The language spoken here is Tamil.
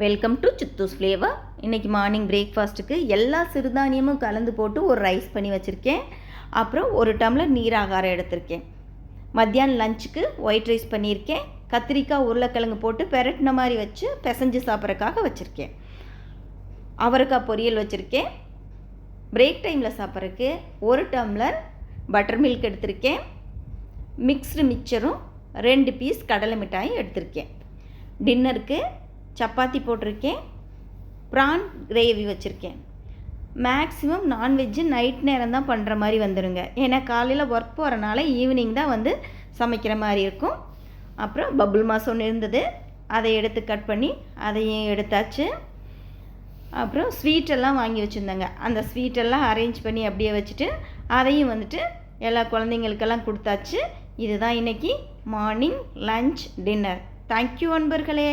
வெல்கம் டு சித்தூஸ் ஃப்ளேவர் இன்றைக்கி மார்னிங் பிரேக்ஃபாஸ்ட்டுக்கு எல்லா சிறுதானியமும் கலந்து போட்டு ஒரு ரைஸ் பண்ணி வச்சுருக்கேன். அப்புறம் ஒரு டம்ளர் நீராகாரம் எடுத்திருக்கேன். மத்தியானம் லஞ்சுக்கு ஒயிட் ரைஸ் பண்ணியிருக்கேன். கத்திரிக்காய் உருளைக்கிழங்கு போட்டு பெரட்டின மாதிரி வச்சு பிசைஞ்சு சாப்பிட்றக்காக வச்சுருக்கேன். அவரைக்காய் பொரியல் வச்சுருக்கேன். பிரேக் டைமில் சாப்பிட்றதுக்கு ஒரு டம்ளர் பட்டர் மில்க் எடுத்திருக்கேன். மிக்ஸ்டு மிக்சரும் ரெண்டு பீஸ் கடலை மிட்டாயும் எடுத்திருக்கேன். டின்னருக்கு சப்பாத்தி போட்டிருக்கேன். ப்ரான் கிரேவி வச்சுருக்கேன். மேக்ஸிமம் நான்வெஜ்ஜு நைட் நேரம் தான் பண்ணுற மாதிரி வந்துடுங்க ஏன்னா காலையில் ஒர்க் போகிறனால ஈவினிங் தான் வந்து சமைக்கிற மாதிரி இருக்கும். அப்புறம் பபுள் மாஸ் ஒன்று இருந்தது. அதை எடுத்து கட் பண்ணி அதையும் எடுத்தாச்சு. அப்புறம் ஸ்வீட்டெல்லாம் வாங்கி வச்சுருந்தாங்க. அந்த ஸ்வீட்டெல்லாம் அரேஞ்ச் பண்ணி அப்படியே வச்சுட்டு அதையும் வந்துட்டு எல்லா குழந்தைங்களுக்கெல்லாம் கொடுத்தாச்சு. இதுதான் இன்றைக்கி மார்னிங் லஞ்ச் டின்னர் தேங்க்யூ அன்பர்களே.